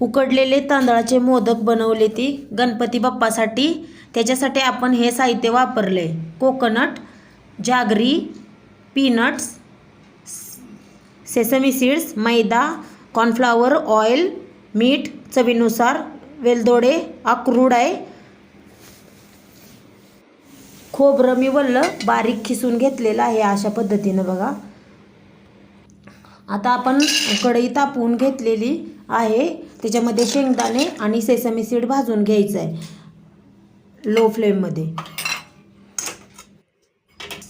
उकडलेले तांदळाचे मोदक बनवले ती गणपती बाप्पासाठी. त्याच्यासाठी आपण हे साहित्य वापरले. Coconut jaggery peanuts sesame seeds maida cornflour oil मीठ चवीनुसार वेलदोडे अक्रूड आहे खोबरं मी वल्लं बारीक खिसून घेतलेलं आहे अशा पद्धतीनं बघा. आता आपण कढई तापवून घेतलेली आहे. त्याच्यामध्ये शेंगदाणे आणि सेसमी सीड भाजून घ्यायचं आहे लो फ्लेममध्ये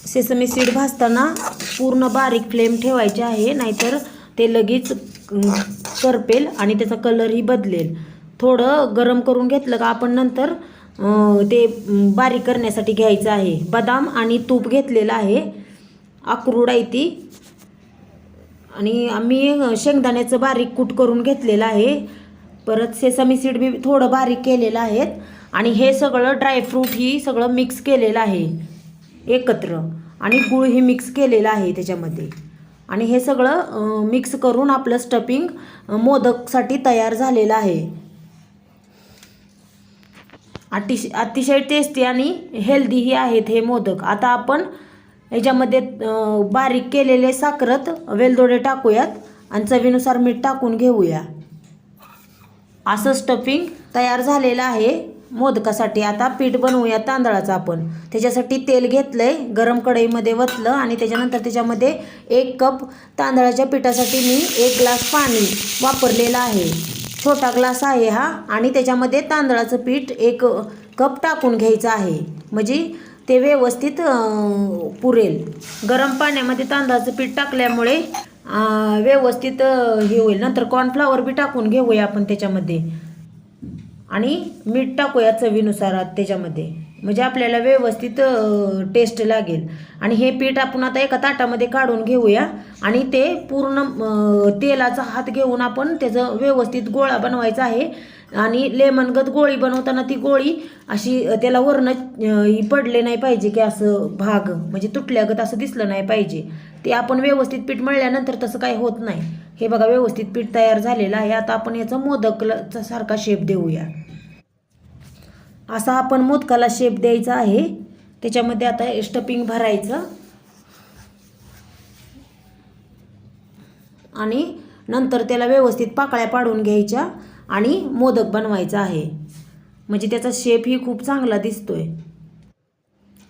सेसमी सीड भाजताना पूर्ण बारीक फ्लेम ठेवायचे आहे नाहीतर ते लगेच करपेल आणि त्याचा कलरही बदलेल. थोडं गरम करून घेतलं का आपण नंतर ते बारीक करण्यासाठी घ्यायचं आहे. बदाम आणि तूप घेतलेलं आहे. अक्रूड आहे ती. आणि आम्ही शेंगदाण्याचं बारीक कूट करून घेतलेलं आहे. परत सेसमी सीड बी थोडं बारीक केलेलं आहेत. आणि हे सगळं ड्रायफ्रूट ही सगळं मिक्स केलेलं आहे. एकत्र. आणि गुळ ही मिक्स केलेलं आहे त्याच्यामध्ये. आणि हे सगळं मिक्स करून आपलं स्टफिंग मोदकसाठी तयार झालेलं आहे. अतिशय अतिशय टेस्टी आणि हेल्दीही आहेत हे मोदक. आता आपण याच्यामध्ये बारीक केलेले साखरत वेलदोडे टाकूयात. आणि चवीनुसार मीठ टाकून घेऊया. असं स्टफिंग तयार झालेलं आहे मोदकासाठी. आता पीठ बनवूया तांदळाचं आपण. त्याच्यासाठी तेल घेतलं आहे गरम कढईमध्ये वतलं आणि त्याच्यानंतर त्याच्यामध्ये एक कप तांदळाच्या पिठासाठी मी एक ग्लास पाणी वापरलेलं आहे. छोटा ग्लास आहे हा आणि त्याच्यामध्ये तांदळाचं पीठ एक कप टाकून घ्यायचं आहे. म्हणजे ते व्यवस्थित पुरेल. गरम पाण्यामध्ये तांदळाचं पीठ टाकल्यामुळे व्यवस्थित हे होईल. नंतर कॉर्नफ्लावर बी टाकून घेऊया आपण त्याच्यामध्ये. आणि मीठ टाकूया चवीनुसार त्याच्यामध्ये. म्हणजे आपल्याला व्यवस्थित टेस्ट लागेल. आणि हे पीठ आपण आता एका ताटामध्ये काढून घेऊया. आणि ते पूर्ण तेलाचा हात घेऊन आपण त्याचं व्यवस्थित गोळा बनवायचा आहे. आणि लेमनगत गोळी बनवताना ती गोळी अशी त्याला वरणं पडले नाही पाहिजे की असं भाग म्हणजे तुटल्यागत असं दिसलं नाही पाहिजे. ते आपण व्यवस्थित पीठ मळल्यानंतर तसं काही होत नाही. हे बघा व्यवस्थित पीठ तयार झालेलं आहे. आता आपण याचा मोदकचा सारखा शेप देऊया. असा आपण मोदकाला शेप द्यायचा आहे. त्याच्यामध्ये आता स्टपिंग भरायचं. आणि नंतर त्याला व्यवस्थित पाकळ्या पाडून घ्यायच्या आणि मोदक बनवायचा आहे. म्हणजे त्याचा शेपही खूप चांगला दिसतोय.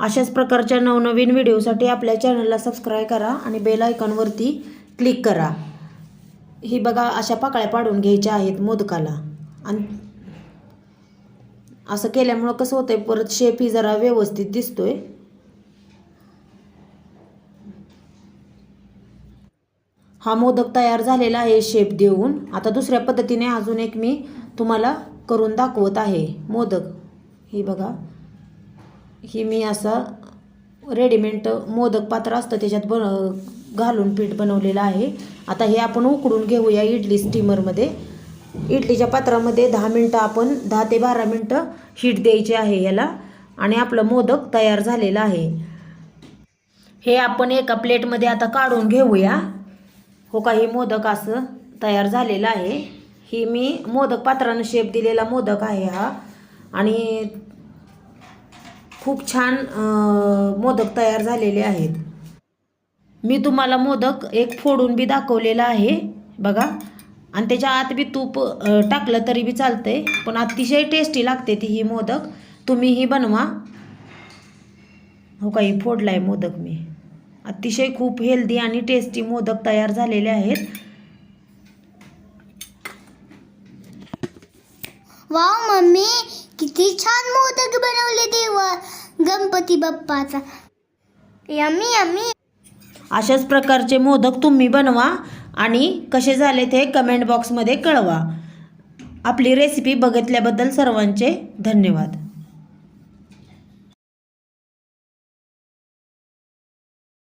अशाच प्रकारच्या नवनवीन व्हिडिओसाठी आपल्या चॅनलला सबस्क्राईब करा आणि बेल आयकॉनवरती क्लिक करा. ही बघा अशा पाकळ्या पाडून घ्यायच्या आहेत मोदकाला. आणि असं केल्यामुळं कसं होतंय परत शेप ही जरा व्यवस्थित दिसतोय. हा मोदक तयार झालेला आहे शेप देऊन. आता दुसऱ्या पद्धतीने अजून एक मी तुम्हाला करून दाखवत आहे मोदक. ही बघा. ही मी असा रेडीमेड मोदक पात्र असतं त्याच्यात बन घालून पीठ बनवलेलं आहे. आता हे आपण उकडून घेऊया इडली स्टीमरमध्ये इडलीच्या पात्रामध्ये दहा मिनटं आपण दहा ते बारा मिनटं हीट द्यायची आहे याला. आणि आपलं मोदक तयार झालेलं आहे. हे आपण एका प्लेटमध्ये आता काढून घेऊया. हो का हे मोदक असं तयार झालेलं आहे. ही मी मोदक पात्रानं शेप दिलेला मोदक आहे हा. आणि खूप छान मोदक तयार झालेले आहेत. मी तुम्हाला मोदक एक फोडून बी दाखवलेला आहे. बघा आणि त्याच्या आत बी तूप टाकलं तरी बी चालतंय. पण अतिशय टेस्टी लागते ती ही मोदक. तुम्हीही बनवा. हो काही फोडलाय मोदक मी. अतिशय खूप हेल्दी आणि टेस्टी मोदक तयार झालेले आहेत. वाव मम्मी किती छान मोदक बनवले देवा. गणपती बाप्पाचा. Yummy yummy. अशाच प्रकारचे मोदक तुम्ही बनवा. आणि कसे झाले ते कमेंट बॉक्समध्ये कळवा. आपली रेसिपी बघितल्याबद्दल सर्वांचे धन्यवाद.